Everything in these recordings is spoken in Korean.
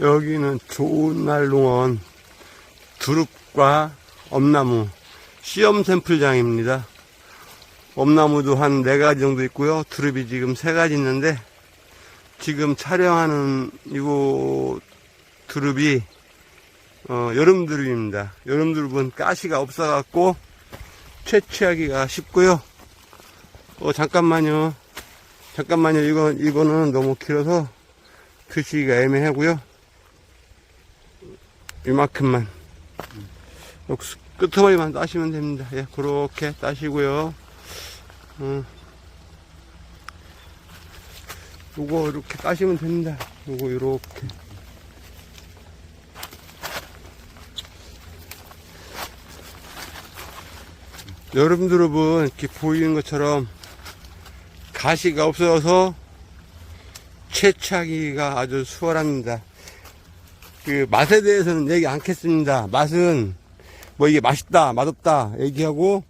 여기는 좋은 날 농원 두릅과 엄나무 시험 샘플장입니다. 엄나무도 한네 가지 정도 있고요. 두릅이 지금 세 가지 있는데 지금 촬영하는 이곳 두릅이 어, 여름 두릅입니다. 여름 두릅은 가시가 없어갖고 채취하기가 쉽고요. 어, 잠깐만요. 잠깐만요. 이거, 이거는 너무 길어서 드시기가 애매하고요. 이만큼만. 끄트머리만 따시면 됩니다. 예, 그렇게 따시고요. 어. 요거 이렇게 따시면 됩니다. 요거 이렇게. 여름 두릅은 이렇게 보이는 것처럼 가시가 없어서 채취하기가 아주 수월합니다. 그 맛에 대해서는 얘기 않겠습니다. 맛은 뭐 이게 맛있다, 맛없다 얘기하고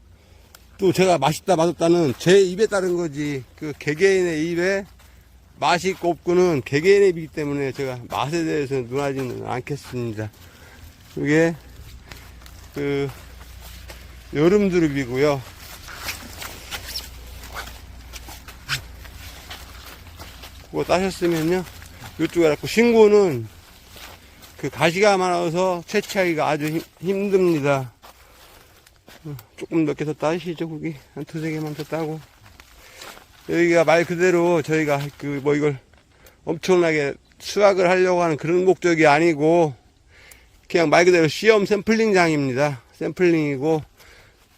또 제가 맛있다, 맛없다는 제 입에 따른 거지 그 개개인의 입에 맛이 있고 없고는 개개인의 입이기 때문에 제가 맛에 대해서는 논하지는 않겠습니다. 이게 그 여름 두릅이고요. 그거 따셨으면요. 이쪽에 갖고 신고는 그 가시가 많아서 채취하기가 아주 힘, 힘듭니다. 어, 조금 몇 개 더 따시죠, 거기. 한 두세 개만 더 따고. 여기가 말 그대로 저희가 그 뭐 이걸 엄청나게 수확을 하려고 하는 그런 목적이 아니고 그냥 말 그대로 시험 샘플링장입니다. 샘플링이고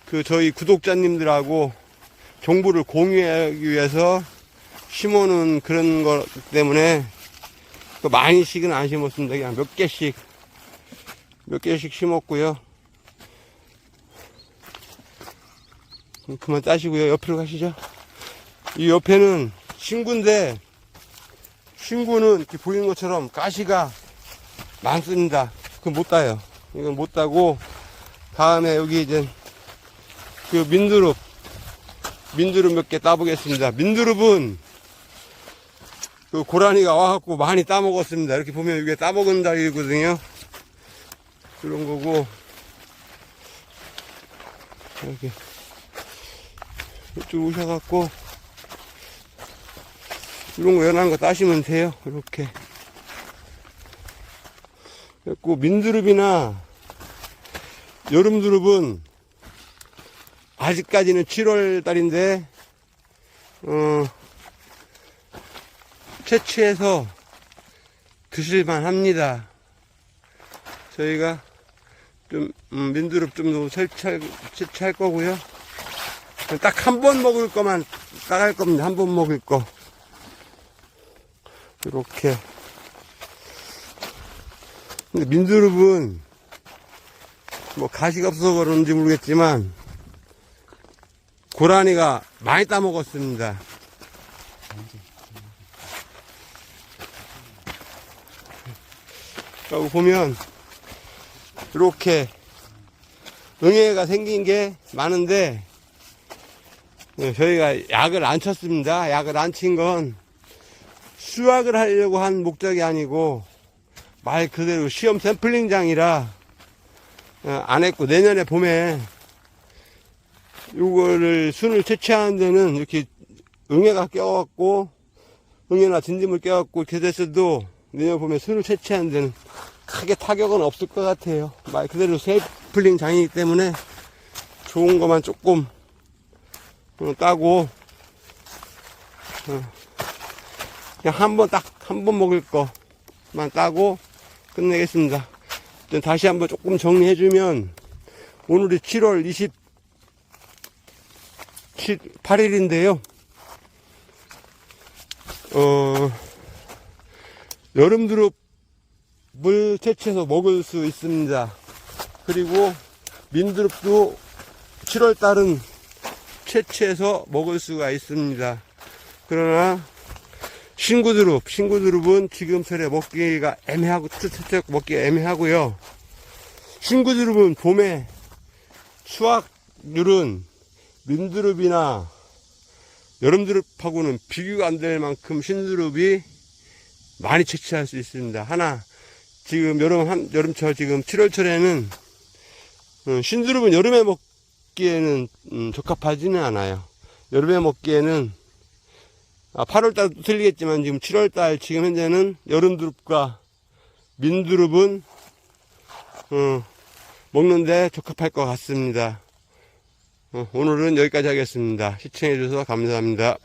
그 저희 구독자님들하고 정보를 공유하기 위해서 심어놓은 그런 것 때문에 그 많이씩은 안 심었습니다. 그냥 몇 개씩 몇 개씩 심었고요. 그만 따시고요. 옆으로 가시죠. 이 옆에는 신구인데 신구는 이렇게 보이는 것처럼 가시가 많습니다. 그건 못 따요. 이건 못 따고 다음에 여기 이제 그 민두릅 민두릅 몇 개 따보겠습니다. 민두릅은 그 고라니가 와갖고 많이 따먹었습니다. 이렇게 보면 이게 따먹은 달이거든요. 그런 거고 이렇게 이쪽 오셔갖고 이런 거 연한 거 따시면 돼요. 이렇게. 그리고 민두릅이나 여름두릅은 아직까지는 7월 달인데, 어, 채취해서 드실만 합니다. 저희가 좀, 음, 민두릅 좀더 채취할, 채취할 거고요. 딱 한 번 먹을 거만 따갈 겁니다. 한 번 먹을 거. 이렇게. 근데 민두릅은 뭐 가시가 없어서 그런지 모르겠지만 고라니가 많이 따먹었습니다. 여기 보면 이렇게 응애가 생긴 게 많은데 네, 저희가 약을 안 쳤습니다. 약을 안 친 건 수확을 하려고 한 목적이 아니고 말 그대로 시험 샘플링장이라 어, 안 했고 내년에 봄에 요거를 순을 채취하는 데는 이렇게 응애가 껴갖고 응애나 진dim을 껴갖고 이렇게 됐어도 봄에 순을 채취하는 데는 크게 타격은 없을 것 같아요. 말 그대로 샘플링 장이기 때문에 좋은 것만 조금 어, 따고 어, 그냥 한 번 딱 한 번 먹을 거만 따고 끝내겠습니다. 다시 한번 조금 정리해주면 오늘이 7월 28일인데요. 어, 여름 두릅을 채취해서 먹을 수 있습니다. 그리고 민두릅도 7월 달은 채취해서 먹을 수가 있습니다. 그러나 신구두릅, 신구두릅은 지금 설에 먹기가 애매하고, 채채 먹기가 애매하고요. 신구두릅은 봄에 수확률은 민두릅이나 여름두릅하고는 비교가 안 될 만큼 신두릅이 많이 채취할 수 있습니다. 하나, 지금 여름 한 여름철 지금 7월철에는 어, 신두릅은 여름에 먹기에는 음, 적합하지는 않아요. 여름에 먹기에는 아, 8월달 틀리겠지만 지금 7월달 지금 현재는 여름두릅과 민두릅은 어, 먹는데 적합할 것 같습니다. 어, 오늘은 여기까지 하겠습니다. 시청해주셔서 감사합니다.